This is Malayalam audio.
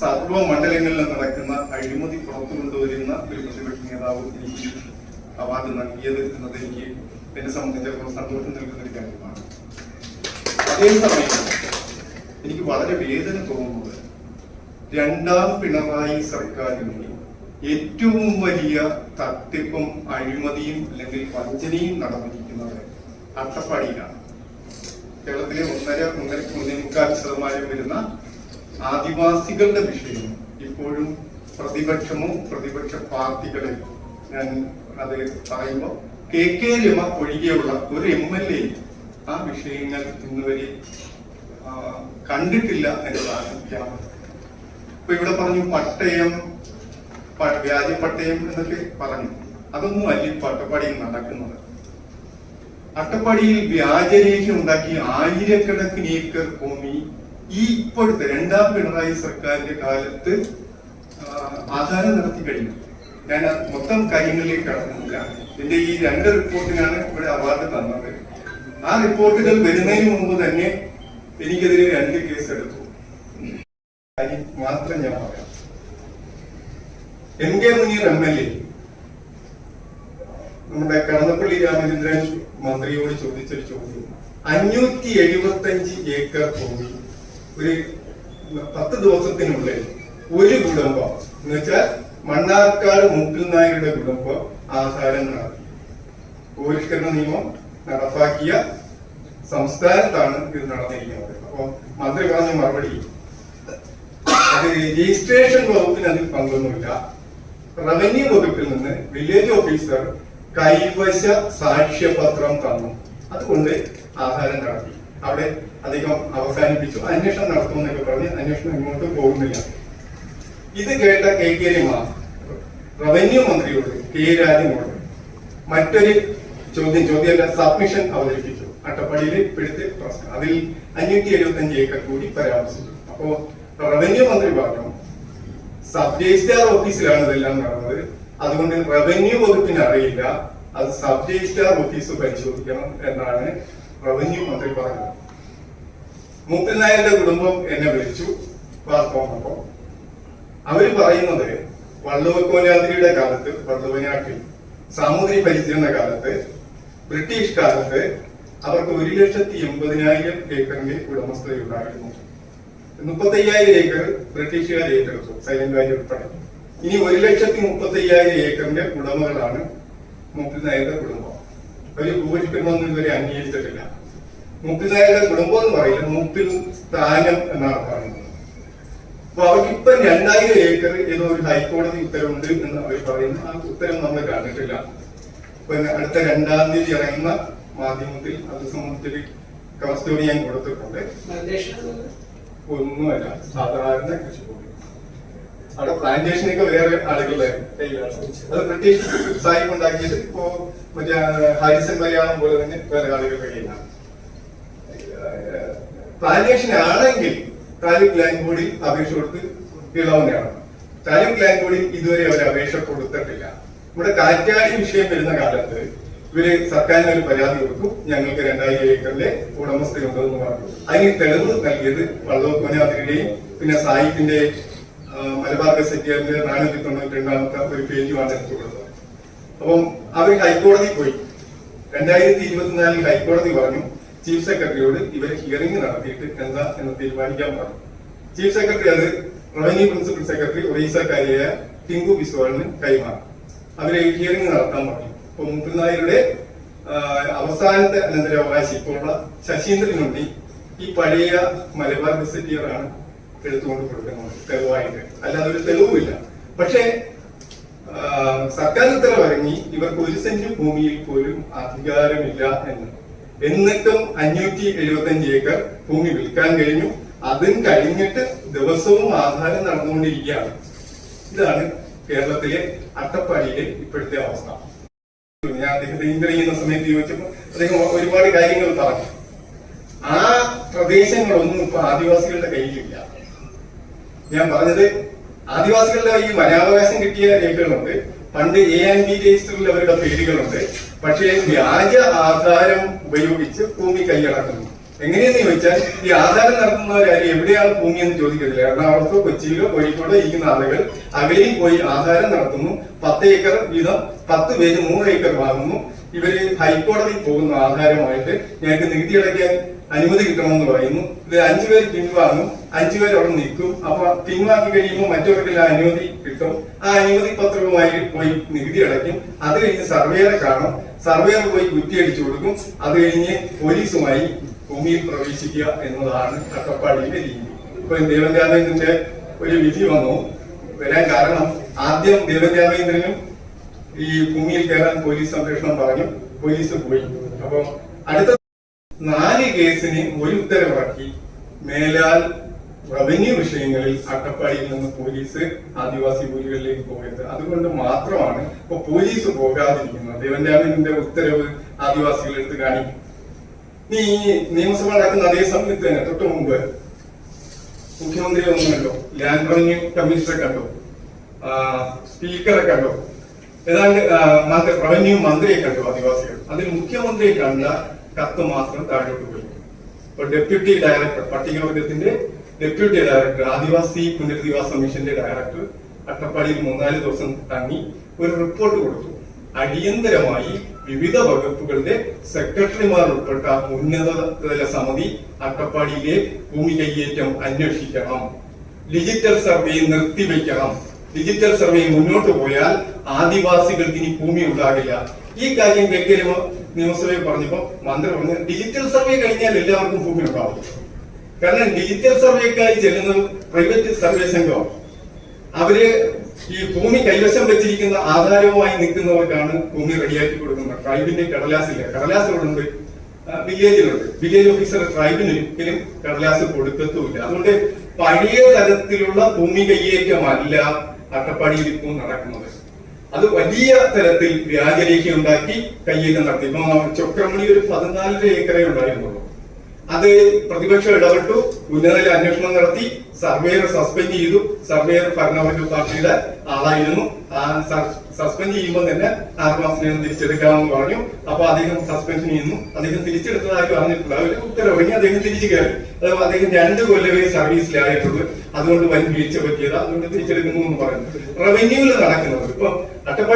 സർവ മണ്ഡലങ്ങളിൽ നടക്കുന്ന അഴിമതി പുറത്തു കൊണ്ടുവരുന്ന ഒരു പ്രതിപക്ഷ നേതാവ് എനിക്ക് അവാർഡ് നൽകിയത് എന്നത് എനിക്ക് എന്നെ സംബന്ധിച്ചിടത്തോളം സന്തോഷം നൽകുന്ന ഒരു കാര്യമാണ്. അതേസമയം എനിക്ക് വളരെ വേദന തോന്നുന്നത് രണ്ടാം പിണറായി സർക്കാരിന് ഏറ്റവും വലിയ തട്ടിപ്പും അഴിമതിയും അല്ലെങ്കിൽ വഞ്ചനയും നടന്നിരിക്കുന്നത് അട്ടപ്പാടിയിലാണ്. കേരളത്തിലെ ഒന്നര ഒന്നര ഒന്നേമുക്കാൽ ശതമാനം വരുന്ന ആദിവാസികളുടെ വിഷയം ഇപ്പോഴും പ്രതിപക്ഷമോ പ്രതിപക്ഷ പാർട്ടികളെ ഞാൻ അത് പറയുമ്പോൾ കെ കെ രമ ഒഴികെയുള്ള ഒരു എം എൽ എ ആ വിഷയങ്ങൾ ഇന്നുവരെ കണ്ടിട്ടില്ല എന്നതാണ് ഇപ്പൊ ഇവിടെ പറഞ്ഞു പട്ടയം വ്യാജ പട്ടയം എന്നൊക്കെ പറഞ്ഞു. അതൊന്നും അല്ല പട്ടപ്പാടിയിൽ നടക്കുന്നത്. അട്ടപ്പാടിയിൽ വ്യാജരേഖ ഉണ്ടാക്കി ആയിരക്കണക്കിന് ഏക്കർ ഭൂമി ഈ ഇപ്പോഴത്തെ രണ്ടാം പിണറായി സർക്കാരിന്റെ കാലത്ത് ആധാരം നടത്തി കഴിഞ്ഞു. ഞാൻ മൊത്തം കാര്യങ്ങളിലേക്ക് കടക്കുന്നില്ല. എന്റെ ഈ രണ്ട് റിപ്പോർട്ടിനാണ് ഇവിടെ അവാർഡ് തന്നത്. ആ റിപ്പോർട്ടുകൾ വരുന്നതിന് മുമ്പ് തന്നെ എനിക്കെതിരെ രണ്ട് കേസ് എടുത്തു കാര്യം മാത്രം ഞാൻ പറയാം. M K Muneer M L A നമ്മുടെ കടന്നപ്പള്ളി രാമചന്ദ്രൻ മന്ത്രിയോട് ചോദിച്ചൊരു ചോദ്യം. അഞ്ഞൂറ്റി എഴുപത്തി അഞ്ച് ഏക്കർ ഭൂമി. ഒരു പത്ത് ദിവസത്തിനുള്ളിൽ ഒരു കുടുംബം എന്ന് വെച്ചാൽ മണ്ണാർക്കാട് മുക്കിൽ നായരുടെ കുടുംബം ആഹാരം നടത്തി നിയമം നടപ്പാക്കിയ സംസ്ഥാനത്താണ് ഇത് നടന്നിരിക്കുന്നത്. അപ്പൊ മന്ത്രി പറഞ്ഞ മറുപടി അത് രജിസ്ട്രേഷൻ വകുപ്പിന് അതിൽ പങ്കൊന്നുമില്ല. റവന്യൂ വകുപ്പിൽ നിന്ന് വില്ലേജ് ഓഫീസർ കൈവശ സാക്ഷ്യപത്രം തന്നു. അതുകൊണ്ട് ആഹാരം നടത്തി. അവിടെ അദ്ദേഹം അവസാനിപ്പിച്ചു. അന്വേഷണം നടത്തുമെന്നൊക്കെ പറഞ്ഞ് അന്വേഷണം ഇങ്ങോട്ട് പോകുന്നില്ല. ഇത് കേട്ട കെ കെ രമ റവന്യൂ മന്ത്രിയോട് കെ രാജനോട് മറ്റൊരു ചോദ്യം ചോദ്യമല്ല സബ്മിഷൻ അവതരിപ്പിച്ചു. അട്ടപ്പള്ളിയിൽ ഇപ്പോഴത്തെ പ്രശ്നം അതിൽ അഞ്ഞൂറ്റി എഴുപത്തി അഞ്ച് ഏക്കർ കൂടി പരാമർശിച്ചു. അപ്പോ റവന്യൂ മന്ത്രി പറഞ്ഞു സബ് രജിസ്ട്രാർ ഓഫീസിലാണ് ഇതെല്ലാം നടന്നത്. അതുകൊണ്ട് റവന്യൂ വകുപ്പിന് അറിയില്ല. അത് സബ് രജിസ്ട്രാർ ഓഫീസ് പരിശോധിക്കണം എന്നാണ് റവന്യൂ മന്ത്രി പറഞ്ഞു. മൂപ്പിൽ നായരുടെ കുടുംബം എന്നെ വിളിച്ചു വാർത്ത വന്നപ്പോ അവർ പറയുന്നത് വള്ളുവക്കോലാതിരിയുടെ കാലത്ത് വള്ളുവനാട്ടിൽ സാമൂതിരി ഭരിച്ചിരുന്ന കാലത്ത് ബ്രിട്ടീഷ് കാലത്ത് അവർക്ക് ഒരു ലക്ഷത്തി എൺപതിനായിരം ഏക്കറിന്റെ ഉടമസ്ഥതയുണ്ടായിരുന്നു. മുപ്പത്തയ്യായിരം ഏക്കർ ബ്രിട്ടീഷുകാർ ഏറ്റെടുത്തു സൈലന്റ് വാലി ഉൾപ്പെടെ. ഇനി ഒരു ലക്ഷത്തി മുപ്പത്തയ്യായിരം ഏക്കറിന്റെ ഉടമകളാണ് മുപ്പിൽ നായരുടെ കുടുംബം. ഒരു ഭൂരിഷ്കരണമൊന്നും ഇതുവരെ അംഗീകരിച്ചിട്ടില്ല. മുപ്പിൽ നായരുടെ കുടുംബം എന്ന് പറയില്ല മുക്തി സ്ഥാനം എന്നാണ് പറയുന്നത്. അപ്പൊ അവർക്ക് ഇപ്പൊ രണ്ടായിരം ഏക്കർ ഏതോ ഒരു ഹൈക്കോടതി ഉത്തരവുണ്ട് എന്ന് അവർ പറയുന്നു. ആ ഉത്തരവ് നമ്മൾ കണ്ടിട്ടില്ല. പിന്നെ അടുത്ത രണ്ടാം തീയതി ഇറങ്ങുന്ന മാധ്യമത്തിൽ അത് സംബന്ധിച്ചൊരു ഞാൻ കൊടുത്തിട്ടുണ്ട്. ഒന്നുമല്ല സാധാരണ കൃഷിഭൂമി. അവിടെ പ്ലാന്റേഷനൊക്കെ വേറെ ആളുകളുടെ അത് ബ്രിട്ടീഷ് സാഹിബ് ഉണ്ടാക്കിയത്. ഇപ്പോ മറ്റേ ഹാരിസൺ മലയാളം പോലെ തന്നെ വേറെ ആളുകളുടെ കയ്യിലാണ്. പ്ലാന്റേഷൻ ആണെങ്കിൽ താലിക് ലാൻഡ് ബോർഡിൽ അപേക്ഷ കൊടുത്ത് ഇളവുന്നതാണ് താലിക് ലാൻഡ് ബോർഡിൽ ഇതുവരെ അവർ അപേക്ഷ കൊടുത്തിട്ടില്ല. ഇവിടെ കാറ്റാടി വിഷയം വരുന്ന കാലത്ത് ഇവർ സർക്കാരിന് ഒരു പരാതി കൊടുത്തു. ഞങ്ങൾക്ക് രണ്ടായിരം ഏക്കറിലെ ഉടമസ്ഥയുണ്ടെന്ന് പറഞ്ഞു. അതിന് തെളിവ് നൽകിയത് വള്ളവക്കോനാഥിന്റെയും പിന്നെ സായിപ്പിന്റെ മലബാർ ഗസറ്റിയറിന്റെ നാനൂറ്റി തൊണ്ണൂറ്റി രണ്ടാമത്തെ ഒരു പേജുമാണ് എടുത്തു കൊടുത്തത് അപ്പം അവർ ഹൈക്കോടതി പോയി. രണ്ടായിരത്തി ഇരുപത്തിനാലിൽ ഹൈക്കോടതി പറഞ്ഞു ചീഫ് സെക്രട്ടറിയോട് ഇവർ ഹിയറിംഗ് നടത്തിയിട്ട് എന്താ എന്ന് തീരുമാനിക്കാൻ പറഞ്ഞു. ചീഫ് സെക്രട്ടറി അത് റവന്യൂ പ്രിൻസിപ്പൽ സെക്രട്ടറി ഒറീസക്കാരിയായ ടിങ്കു ബിസ്വാളിന് കൈമാറി. അവരെ ഹിയറിംഗ് നടത്താൻ പറഞ്ഞു. അപ്പൊ മുപ്പത്തിനായരുടെ അവസാനത്തെ അനന്തരാവകാശി ഇപ്പോഴുള്ള ശശീന്ദ്രനുണ്ടി ഈ പഴയ മലബാർ ഗസറ്റിയറാണ് എടുത്തുകൊണ്ട് കൊടുക്കുന്നത് തെളിവായിട്ട്. അല്ലാതെ ഒരു തെളിവുമില്ല. പക്ഷേ സർക്കാർ ഉത്തരവിറങ്ങി ഇവർക്ക് ഒരു സെന്റ് ഭൂമിയിൽ പോലും അധികാരമില്ല എന്ന്. എന്നിട്ടും അഞ്ഞൂറ്റി എഴുപത്തി അഞ്ച് ഏക്കർ ഭൂമി വിൽക്കാൻ കഴിഞ്ഞു. അതും കഴിഞ്ഞിട്ട് ദിവസവും ആധാരം നടന്നുകൊണ്ടിരിക്കുകയാണ്. ഇതാണ് കേരളത്തിലെ അട്ടപ്പാടിയിലെ ഇപ്പോഴത്തെ അവസ്ഥ. ഞാൻ അദ്ദേഹത്തെ ഇന്റർവ്യൂ ചെയ്യുന്ന സമയത്ത് ചോദിച്ചപ്പോൾ അദ്ദേഹം ഒരുപാട് കാര്യങ്ങൾ പറഞ്ഞു. ആ പ്രദേശങ്ങളൊന്നും ഇപ്പൊ ആദിവാസികളുടെ കയ്യിലില്ല. ഞാൻ പറഞ്ഞത് ആദിവാസികളുടെ ഈ വനാവകാശം കിട്ടിയ രേഖകളുണ്ട്. പണ്ട് എ ആൻഡ് ബി രജിസ്റ്ററിൽ അവരുടെ പേരുകളുണ്ട്. പക്ഷേ വ്യാജ ആധാരം ഉപയോഗിച്ച് ഭൂമി കൈയടക്കുന്നു. എങ്ങനെയെന്ന് ചോദിച്ചാൽ ഈ ആധാരം നടത്തുന്നവരാരും എവിടെയാണ് ഭൂമി എന്ന് ചോദിക്കത്തില്ല. എറണാകുളത്തോ കൊച്ചിയിലോ കോഴിക്കോടോ ഇരിക്കുന്ന ആളുകൾ അവരെയും പോയി ആധാരം നടത്തുന്നു. പത്ത് ഏക്കർ വീതം പത്ത് പേര് മൂന്ന് ഏക്കർ വാങ്ങുന്നു. ഇവർ ഹൈക്കോടതിയിൽ പോകുന്ന ആധാരമായിട്ട് ഞങ്ങൾക്ക് നികുതി അടയ്ക്കാൻ അനുമതി കിട്ടണമെന്ന് പറയുന്നു. ഇത് അഞ്ചു പേര് പിൻവാങ്ങും അഞ്ചു പേര് അവിടെ നിൽക്കും. അപ്പൊ പിൻവാങ്ങി കഴിയുമ്പോൾ മറ്റവർക്ക് അനുമതി കിട്ടും. ആ അനുമതി പത്രവുമായി പോയി നികുതി അടയ്ക്കും. അത് കഴിഞ്ഞ് സർവേയറെ കാണും. സർവേയർ പോയി കുറ്റിയടിച്ചു കൊടുക്കും. അത് കഴിഞ്ഞ് പോലീസുമായി ഭൂമിയിൽ പ്രവേശിക്കുക എന്നതാണ് അട്ടപ്പാടിയിലെ രീതി. ഇപ്പൊ ദേവൻ ഒരു വിധി വന്നു. വരാൻ കാരണം ആദ്യം ദേവൻ ഈ ഭൂമിയിൽ കയറാൻ പോലീസ് സംരക്ഷണം പറഞ്ഞു. പോലീസ് പോയി. അപ്പൊ അടുത്ത നാല് കേസിന് ഒരു ഉത്തരവിറക്കി. മേലാൽ റവന്യൂ വിഷയങ്ങളിൽ അട്ടപ്പാടിയിൽ നിന്ന് പോലീസ് ആദിവാസി ഭൂമികളിലേക്ക് പോയത്. അതുകൊണ്ട് മാത്രമാണ് ഇപ്പൊ പോലീസ് പോകാതിരിക്കുന്നത്. ദേവൻരാമന്റെ ഉത്തരവ് ആദിവാസികൾ എടുത്ത് കാണിക്കും. നീ നിയമസഭ നടക്കുന്ന അതേ സമയത്ത് തന്നെ തൊട്ട് മുമ്പ് മുഖ്യമന്ത്രിയെ ഒന്നും കണ്ടോ? ലാൻഡ് റവന്യൂ കമ്മീഷണറെ കണ്ടോ? സ്പീക്കറെ കണ്ടോ? ഏതാണ്ട് റവന്യൂ മന്ത്രിയെ കണ്ടോ ആദിവാസികൾ? അതിൽ മുഖ്യമന്ത്രിയെ കണ്ട കത്ത് മാത്രം താഴോട്ട് പോയി. അപ്പൊ ഡെപ്യൂട്ടി ഡയറക്ടർ പട്ടികവർഗത്തിന്റെ ഡെപ്യൂട്ടി ഡയറക്ടർ ആദിവാസി പുനരധിവാസ മിഷന്റെ ഡയറക്ടർ അട്ടപ്പാടിയിൽ മൂന്നാൽ ദിവസം തങ്ങി ഒരു റിപ്പോർട്ട് കൊടുത്തു. അടിയന്തരമായി വിവിധ വകുപ്പുകളുടെ സെക്രട്ടറിമാർ ഉൾപ്പെട്ട ഉന്നതതല സമിതി അട്ടപ്പാടിയിലെ ഭൂമി കൈയേറ്റം അന്വേഷിക്കണം. ഡിജിറ്റൽ സർവേ നിർത്തിവെക്കണം ഡിജിറ്റൽ സർവേ മുന്നോട്ട് പോയാൽ ആദിവാസികൾക്ക് ഇനി ഭൂമി ഉണ്ടാകില്ല. ഈ കാര്യം വെക്കരുമ നിയമസഭയിൽ പറഞ്ഞപ്പോ മന്ത്രി പറഞ്ഞു ഡിജിറ്റൽ സർവേ കഴിഞ്ഞാൽ എല്ലാവർക്കും ഭൂമി ഉണ്ടാവും കാരണം ഡിജിറ്റൽ സർവേക്കായി ചെല്ലുന്ന പ്രൈവറ്റ് സർവേ സംഘമാണ്. അവർ ഈ ഭൂമി കൈവശം വെച്ചിരിക്കുന്ന ആധാരവുമായി നിൽക്കുന്നവർക്കാണ് ഭൂമി റെഡിയാക്കി കൊടുക്കുന്നത്. ട്രൈബിന്റെ കടലാസില്ല. കടലാസ് ഉണ്ട് വില്ലേജിലുണ്ട്. വില്ലേജ് ഓഫീസർ ട്രൈബിന് ഒരിക്കലും കടലാസ് കൊടുക്കത്തുമില്ല. അതുകൊണ്ട് പഴയ തരത്തിലുള്ള ഭൂമി കയ്യേറ്റമല്ല അട്ടപ്പാടിയിൽ ഇപ്പോൾ നടക്കുന്നത്. അത് വലിയ തരത്തിൽ വ്യാജരേഖ ഉണ്ടാക്കി കയ്യേറ്റം നടത്തി. ഇപ്പൊ ചൊക്രമണി ഒരു പതിനാലര ഏക്കറേ ഉണ്ടായിരുന്നുള്ളൂ. അത് പ്രതിപക്ഷം ഇടപെട്ടു ഉന്നതതല അന്വേഷണം നടത്തി സർവേയർ സസ്പെൻഡ് ചെയ്തു. സർവേയർ ഭരണവർഗ പാർട്ടിയുടെ ആളായിരുന്നു. സസ്പെൻഡ് ചെയ്യുമ്പോൾ തന്നെ ആറ് മാസത്തിനകം തിരിച്ചെടുക്കാമെന്ന് പറഞ്ഞു. അപ്പൊ അദ്ദേഹം സസ്പെൻഷൻ ചെയ്യുന്നു. അദ്ദേഹം തിരിച്ചെടുത്തതായി പറഞ്ഞിട്ടുള്ള ഒരു ഉത്തരവിറങ്ങി അദ്ദേഹം തിരിച്ചു കയറി അതായത് അദ്ദേഹം രണ്ട് കൊല്ലമേ സർവീസിലായിട്ടുള്ളൂ. അതുകൊണ്ട് വൻ വീഴ്ച പറ്റിയത്. അതുകൊണ്ട് തിരിച്ചെടുക്കുന്നു എന്ന് പറയുന്നു റവന്യൂവിൽ നടക്കുന്നത് ഇപ്പൊ അട്ടപ്പാടി